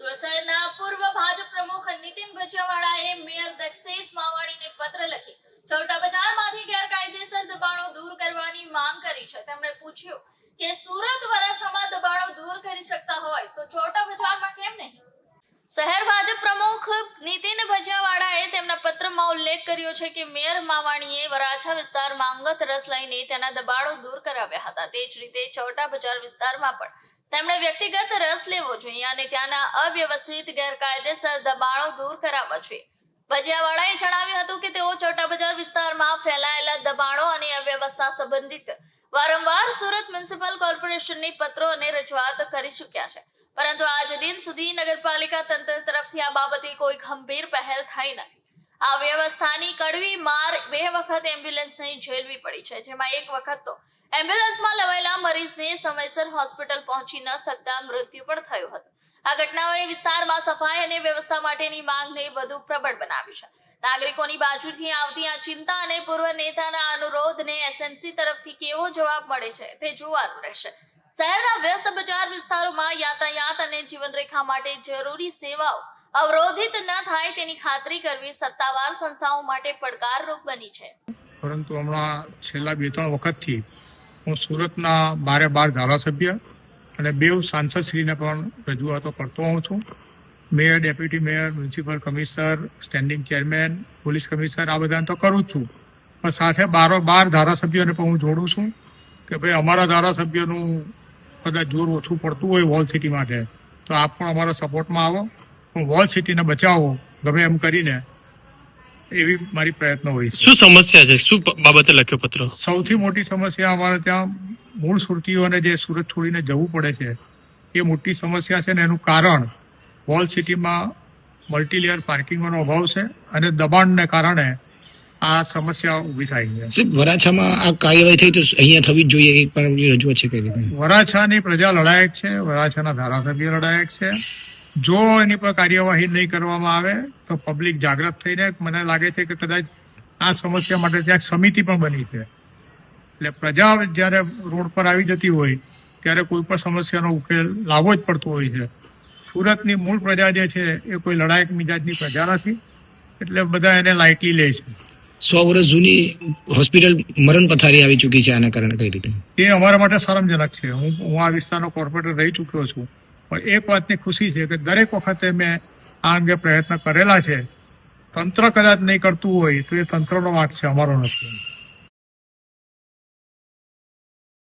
સુરત પૂર્વ ભાજપ પ્રમુખ નીતિન ભજિયાવાળાએ મેયર દક્ષેશ માવાણીને પત્ર લખી છોટા બજારમાંથી ગેરકાયદેસર દબાણો દૂર કરવાની માંગ કરી છે. તેમણે પૂછ્યું કે સુરત વરાછામાં દબાણો દૂર કરી શકતા હોય તો છોટા બજારમાં કેમ નહીં? શહેર ભાજપ પ્રમુખ નીતિન ભજિયાવાળાએ તેમના પત્રમાં ઉલ્લેખ કર્યો છે કે મેયર માવાણીએ વરાછા વિસ્તારમાં અંગત રસ લઈને તેના દબાણો દૂર કરાવ્યા હતા. તે જ રીતે છોટા બજાર વિસ્તારમાં પણ તેમણે વ્યક્તિગત રસ લેવો જોઈએ અને ત્યાંના અવ્યવસ્થિત ગેરકાયદેસર દબાણો દૂર કરાવવા જોઈએ. ભજિયાવાળાએ જણાવ્યું હતું કે તેઓ ચોટાબજાર વિસ્તારમાં ફેલાયેલા દબાણો અને અવ્યવસ્થા સંબંધિત વારંવાર સુરત મ્યુનિસિપલ કોર્પોરેશનની પત્રો અને રજૂઆત કરી ચૂક્યા છે. પરંતુ આજ દિન સુધી નગરપાલિકા તંત્ર તરફથી આ બાબતે કોઈ ગંભીર પહેલ થઈ નથી. આ વ્યવસ્થાની કડવી માર બે વખત એમ્બ્યુલન્સને ઝેલવી પડી છે, જેમાં એક વખત તો એમ્બ્યુલન્સમાં મરીઝને સમયસર હોસ્પિટલ પહોંચી ન શકતા મૃત્યુ પણ થયું હતું. આ ઘટનાઓએ વિસ્તારમાં સફાઈ અને વ્યવસ્થા માટેની માંગને વધુ પ્રબળ બનાવી છે. નાગરિકોની બાજુથી આવતી આ ચિંતા અને પૂર્વ નેતાના અનુરોધને એસએમસી તરફથી કેવો જવાબ મળે છે તે જોવાનું રહેશે. શહેરના વ્યસ્ત બજાર વિસ્તારોમાં યાતાયાત અને જીવનરેખા માટે જરૂરી સેવાઓ અવરોધિત ન થાય તેની ખાતરી કરવી સત્તાવાર સંસ્થાઓ માટે પડકારરૂપ બની છે. પરંતુ હમણાં છેલ્લા બે ત્રણ વખતથી હું સુરતના બારે બાર ધારાસભ્ય અને બેવ સાંસદશ્રીને પણ રજૂઆતો કરતો હોઉં છું. Mayor, deputy mayor, municipal commissioner, standing chairman, police commissioner, આ બધાને તો કરું જ છું. પણ સાથે બારો બાર ધારાસભ્યોને પણ હું જોડું છું કે ભાઈ અમારા ધારાસભ્યનું કદાચ જોર ઓછું પડતું હોય વોલ સિટી માટે, તો આપ પણ અમારા સપોર્ટમાં આવો. પણ વોલ સિટીને બચાવો, ગમે એમ કરીને એવી મારી પ્રયત્ન હોય છે. શું સમસ્યા છે? શું બાબતે લખ્યો પત્ર? સૌથી મોટી સમસ્યા અમારે ત્યાં મૂળ સુરતીઓને જે સુરત છોડીને જવું પડે છે એ મોટી સમસ્યા છે ને એનું કારણ વોલ સિટીમાં મલ્ટીલેયર પાર્કિંગનો અભાવ છે અને દબાણને કારણે આ સમસ્યા ઊભી થાય છે. વરાછામાં આ કાર્યવાહી થઈ તો અહીંયા થવી જ જોઈએ પણ રજૂઆત છે વરાછાની પ્રજા લડાયક છે વરાછાના ધારાસભ્ય લડાયક છે જો એની પર કાર્યવાહી નહીં કરવામાં આવે તો પબ્લિક જાગૃત થઈને મને લાગે છે કે કદાચ આ સમસ્યા માટે ત્યાં એક સમિતિ પણ બની છે. એટલે પ્રજા જ્યારે રોડ પર આવી જતી હોય ત્યારે કોઈ પણ સમસ્યાનો ઉકેલ લાવવો જ પડતો હોય છે. સુરતની મૂળ પ્રજા જે છે એ કોઈ લડાયક મિજાજની પ્રજા નથી એટલે બધા એને લાઇટલી લે છે. સો વર્ષ જૂની હોસ્પિટલ મરણ પથારી આવી ચૂકી છે આના કારણે કઈ રીતે? એ અમારા માટે શરમજનક છે. હું હું આ વિસ્તારનો કોર્પોરેટર રહી ચૂક્યો છું. પણ એક વાતની ખુશી છે કે દરેક વખતે મેં આ અંગે પ્રયત્ન કરેલા છે. તંત્ર કદાચ નહીં કરતું હોય તો એ તંત્રનો વાંક છે, અમારો નથી.